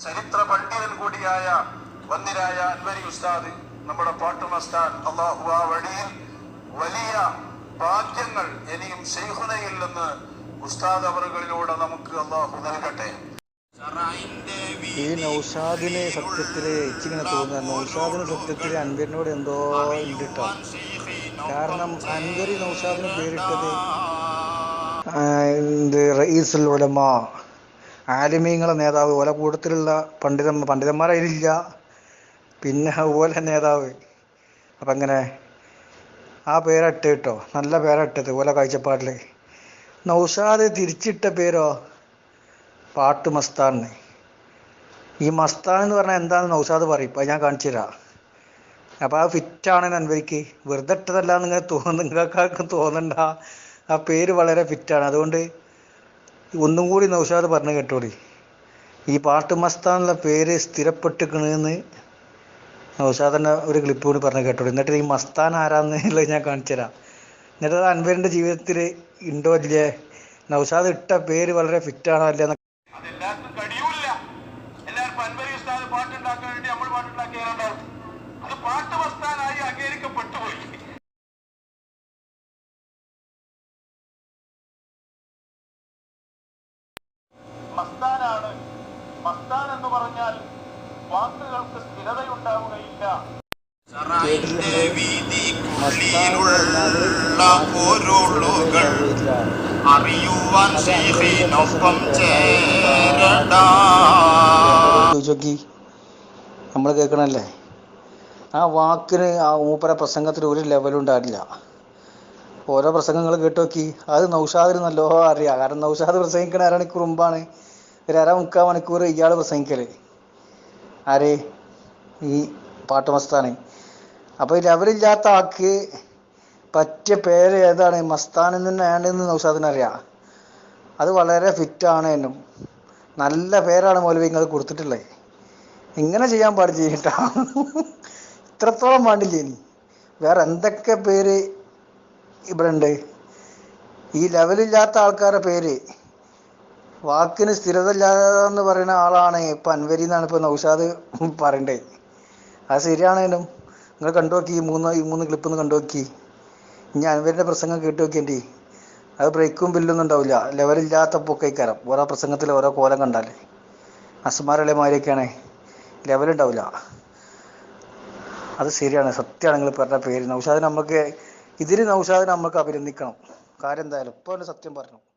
ചരിത്ര പണ്ഡിതൻ കൂടിയായ വന്നിരായ അൻവരി ഉസ്താദ് നമ്മുടെ പാട്ടുമസ്താൻ അള്ളാഹു ആ വഴിയിൽ വലിയ ഭാഗ്യങ്ങൾ ഇനിയും ശൈഖുനയിൽ നിന്ന് ഉസ്താദ് അവറുകളിലൂടെ നമുക്ക് അള്ളാഹു നൽകട്ടെ. ഈ നൗഷാദിന് സത്യത്തിൽ എനിക്കിങ്ങനെ തോന്നുക. നൗഷാദിന് സത്യത്തിൽ അൻവരിനോട് എന്തോ ഉണ്ട് ട്ടോ. കാരണം അൻവരി നൗഷാദിന് പേരിട്ടത് എന്ത് റയീസുൽ ഉലമ. ആലിമീങ്ങളെ നേതാവ് ഓല കൂട്ടത്തിലുള്ള പണ്ഡിത പണ്ഡിതന്മാരതിലില്ല. പിന്നെ ഓല നേതാവ്. അപ്പം അങ്ങനെ ആ പേരട്ട് കേട്ടോ നല്ല പേരട്ടത് ഓല കാഴ്ചപ്പാടിൽ നൗഷാദ് തിരിച്ചിട്ട പേരോ? പാട്ട് മസ്താന്ന് ഈ മസ്താൻ എന്ന് പറഞ്ഞാൽ എന്താണെന്ന് നൗഷാദ് പറയും. അത് ഞാൻ കാണിച്ചു തരാം. അപ്പോൾ ആ ഫിറ്റാണ് അൻവരിക്ക്. വെറുതെ ഇട്ടതല്ല നിങ്ങൾ തോന്നുന്നു. നിങ്ങൾക്കാർക്കും തോന്നണ്ട. ആ പേര് വളരെ ഫിറ്റാണ്. അതുകൊണ്ട് ഒന്നും കൂടി നൗഷാദ് പറഞ്ഞു കേട്ടോളി ഈ പാട്ട് മസ്താൻ എന്നുള്ള പേര് സ്ഥിരപ്പെട്ടിക്കണെന്ന് നൗഷാദിന്റെ ഒരു ക്ലിപ്പ് കൂടി പറഞ്ഞു കേട്ടോളി എന്നിട്ട് ഈ മസ്താൻ ആരാന്നുള്ളത് ഞാൻ കാണിച്ചു തരാം. എന്നിട്ട് അത് അൻവരിന്റെ ജീവിതത്തിൽ ഉണ്ടോ ഇല്ലേ നൗഷാദ് ഇട്ട പേര് വളരെ ഫിറ്റാണോ അല്ലേ പാട്ടുണ്ടാക്കിയാലുണ്ടാവും അത് പാട്ട് മസ്താനായി അംഗീകരിക്കപ്പെട്ടു പോയി മസ്താനാണ് മസ്താൻ എന്ന് പറഞ്ഞാൽ വാക്കുകൾക്ക് സ്ഥിരതയുണ്ടാവുകയില്ല പൊരുളുകൾ അറിയുവാൻ ശൈഖിനൊപ്പം ചേരടാ നമ്മൾ കേൾക്കണല്ലേ? ആ വാക്കിന് ആ മൂപ്പര പ്രസംഗത്തിൽ ഒരു ലെവലും ഉണ്ടാകില്ല ഓരോ പ്രസംഗങ്ങൾ കേട്ട് നോക്കി അത് നൗഷാദിന് നല്ലോ അറിയാം. കാരണം നൗഷാദ് പ്രസംഗിക്കണ അരമണിക്കൂർ മുമ്പാണ്. ഒരു അര മുക്കാൽ മണിക്കൂർ ഇയാൾ പ്രസംഗിക്കൽ. ആര്? ഈ പാട്ടുമസ്താന്. അപ്പോൾ ഈ ലെവലില്ലാത്ത ആൾക്ക് പറ്റിയ പേര് ഏതാണ്? മസ്താനിൽ തന്നെയാണെന്ന് നൗഷാദിന് അറിയാം. അത് വളരെ ഫിറ്റാണ് എന്നും. നല്ല പേരാണ് മൗലവി നിങ്ങൾ കൊടുത്തിട്ടുള്ളത് ഇങ്ങനെ ചെയ്യാൻ പാടില്ല കേട്ടോ ഇത്രത്തോളം പാടില്ല ഇനി? വേറെ എന്തൊക്കെ പേര് ഇവിടെ ഉണ്ട്? ഈ ലെവലില്ലാത്ത ആൾക്കാരുടെ പേര്. വാക്കിന് സ്ഥിരത ഇല്ലാതെന്ന് പറയുന്ന ആളാണ് ഇപ്പം അൻവരി എന്നാണ് ഇപ്പൊ നൗഷാദ് പറയണ്ടേ. അത് ശരിയാണേലും നിങ്ങൾ കണ്ടു നോക്കി ഈ മൂന്ന് ഈ മൂന്ന് ക്ലിപ്പ് ഒന്ന് കണ്ടു നോക്കി ഇനി അൻവരിന്റെ പ്രസംഗം കേട്ട് നോക്കിയേണ്ടി അത് ബ്രേക്കും ബില്ലൊന്നും ഉണ്ടാവില്ല. ലെവലില്ലാത്ത പൊക്കൈക്കാരം. ഓരോ പ്രസംഗത്തിൽ ഓരോ കോലം കണ്ടാലേ. അസ്മാരളമാരിയൊക്കെയാണ്. ലെവലുണ്ടാവില്ല അത് ശരിയാണ്. സത്യമാണ് നിങ്ങൾ പറഞ്ഞ പേര്. നൗഷാദ് നമുക്ക് ഇതിൽ നൗഷാദിനെ നമുക്ക് അഭിനന്ദിക്കണം. കാര്യം എന്തായാലും ഇപ്പോൾ സത്യം പറഞ്ഞു.